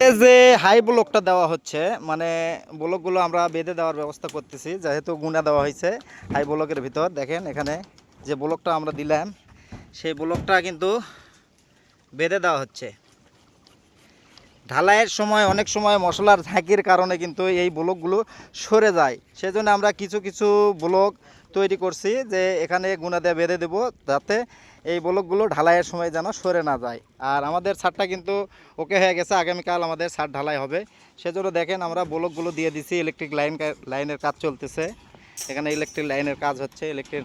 যে হাই ব্লকটা দেওয়া হচ্ছে মানে ব্লকগুলো আমরা বেঁধে দেওয়ার ব্যবস্থা করতেছি, যেহেতু গুণা দেওয়া হয়েছে হাই ব্লকের ভিতর। দেখেন এখানে যে ব্লকটা আমরা দিলাম, সেই ব্লকটা কিন্তু বেঁধে দেওয়া হচ্ছে। ঢালাইয়ের সময়, অনেক সময় মশলার ঝাঁকির কারণে কিন্তু এই ব্লকগুলো সরে যায়। সেজন্য আমরা কিছু কিছু ব্লক তৈরি করছি যে এখানে গুণা দিয়ে বেঁধে দেবো যাতে এই ব্লকগুলো ঢালাইয়ের সময় যেন সরে না যায়। আর আমাদের ছাদটা কিন্তু ওকে হয়ে গেছে, আগামীকাল আমাদের ছাদ ঢালাই হবে। সেজন্য দেখেন আমরা ব্লকগুলো দিয়ে দিছি ইলেকট্রিক লাইন লাইনের কাজ চলতেছে। এখানে ইলেকট্রিক লাইনের কাজ হচ্ছে ইলেকট্রিক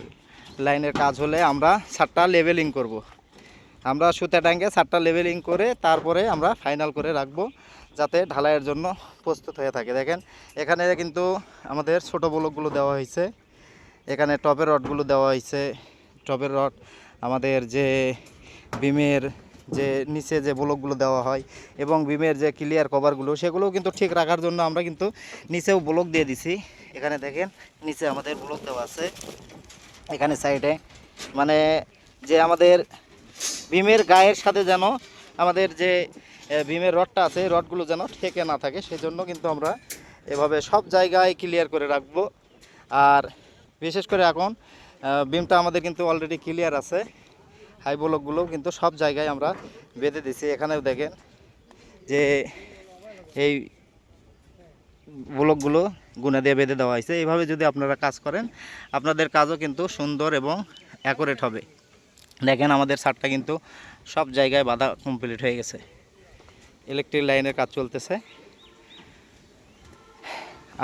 লাইনের কাজ হলে আমরা ছাদটা লেভেলিং করব। আমরা সুতা টাঙ্গে ছাদটা লেভেলিং করে তারপরে আমরা ফাইনাল করে রাখব, যাতে ঢালাইয়ের জন্য প্রস্তুত হয়ে থাকে। দেখেন, এখানে কিন্তু আমাদের ছোট ব্লকগুলো দেওয়া হয়েছে। এখানে টপের রডগুলো দেওয়া হয়েছে। টপের রড আমাদের যে বিমের যে নিচে যে ব্লকগুলো দেওয়া হয় এবং বিমের যে ক্লিয়ার কভারগুলো সেগুলোও কিন্তু ঠিক রাখার জন্য আমরা কিন্তু নিচেও ব্লক দিয়ে দিছি। এখানে দেখেন, নিচে আমাদের ব্লক দেওয়া আছে। এখানে সাইডে মানে যে আমাদের বিমের গায়ের সাথে যেন আমাদের যে বিমের রডটা আছে, রডগুলো যেন ঠেকে না থাকে, সেজন্য কিন্তু আমরা এভাবে সব জায়গায় ক্লিয়ার করে রাখব। আর বিশেষ করে এখন বিমটা আমাদের কিন্তু অলরেডি ক্লিয়ার আছে। হাই ব্লকগুলো কিন্তু সব জায়গায় আমরা বেঁধে দিছি। এখানেও দেখেন যে এই ব্লকগুলো গুণা দিয়ে বেঁধে দেওয়া হয়েছে। এইভাবে যদি আপনারা কাজ করেন, আপনাদের কাজও কিন্তু সুন্দর এবং অ্যাকুরেট হবে। দেখেন আমাদের ছাদটা কিন্তু সব জায়গায় বাধা কমপ্লিট হয়ে গেছে। ইলেকট্রিক লাইনের কাজ চলতেছে।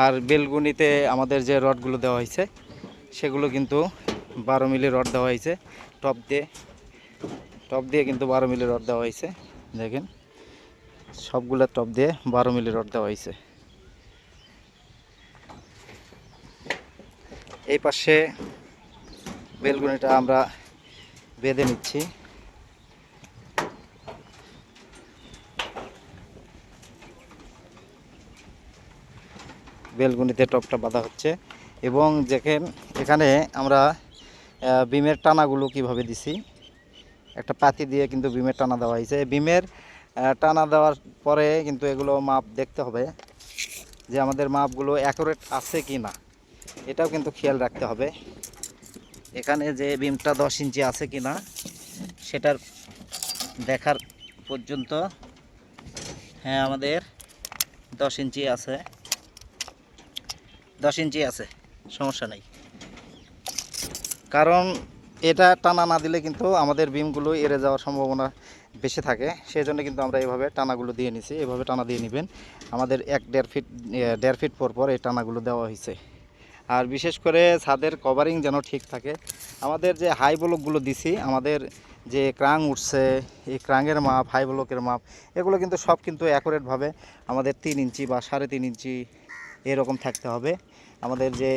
আর বেলগুনিতে আমাদের যে রডগুলো দেওয়া হয়েছে সেগুলো কিন্তু বারো মিলি রড দেওয়া হয়েছে। টপ দিয়ে টপ দিয়ে কিন্তু বারো মিলি রড দেওয়া হয়েছে। দেখেন, সবগুলো টপ দিয়ে বারো মিলি রড দেওয়া হয়েছে। এই পাশে বেলগুনিটা আমরা বেঁধে নিচ্ছি। বেলগুনিতে টপটা বাঁধা হচ্ছে। এবং দেখেন, এখানে আমরা বিমের টানাগুলো কীভাবে দিছি। একটা পাতি দিয়ে কিন্তু বিমের টানা দেওয়া হয়েছে। বিমের টানা দেওয়ার পরে কিন্তু এগুলো মাপ দেখতে হবে যে আমাদের মাপগুলো অ্যাকুরেট আছে কি না। এটাও কিন্তু খেয়াল রাখতে হবে। এখানে যে বিমটা দশ ইঞ্চি আছে কি না, সেটার দেখার পর্যন্ত হ্যাঁ আমাদের দশ ইঞ্চি আছে। দশ ইঞ্চি আছে। সমস্যা নেই। কারণ এটা টানা না দিলে কিন্তু আমাদের বিমগুলো এড়ে যাওয়ার সম্ভাবনা বেশি থাকে। সেই জন্য কিন্তু আমরা এভাবে টানাগুলো দিয়ে নিছি। এভাবে টানা দিয়ে নেবেন। আমাদের এক দেড় ফিট দেড় ফিট পর পর এই টানাগুলো দেওয়া হয়েছে আর বিশেষ করে ছাদের কভারিং যেন ঠিক থাকে। আমাদের যে হাই ব্লকগুলো দিছি, আমাদের যে ক্রাং উঠছে, এই ক্রাঙের মাপ হাই ব্লকের মাপ, এগুলো কিন্তু সব কিন্তু অ্যাকুরেটভাবে আমাদের তিন ইঞ্চি বা সাড়ে তিন ইঞ্চি এরকম থাকতে হবে। আমাদের যে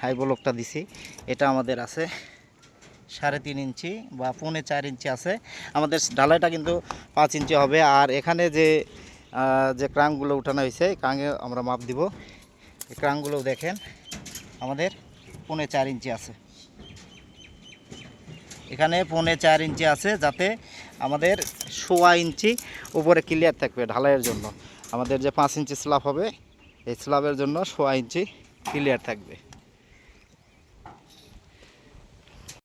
হাই ব্লকটা দিছি, এটা আমাদের আছে সাড়ে তিন ইঞ্চি বা পৌনে চার ইঞ্চি আছে। আমাদের ঢালাইটা কিন্তু পাঁচ ইঞ্চি হবে। আর এখানে যে যে ক্রাংগুলো উঠানো হয়েছে ক্রাঙে আমরা মাপ দিব। এই ক্রাংগুলোও দেখেন, আমাদের পৌনে চার ইঞ্চি আছে। এখানে পৌনে চার ইঞ্চি আছে যাতে আমাদের সোয়া ইঞ্চি উপরে ক্লিয়ার থাকবে ঢালাইয়ের জন্য। আমাদের যে পাঁচ ইঞ্চি স্ল্যাব হবে, এই স্ল্যাবের জন্য সোয়া ইঞ্চি ক্লিয়ার থাকবে।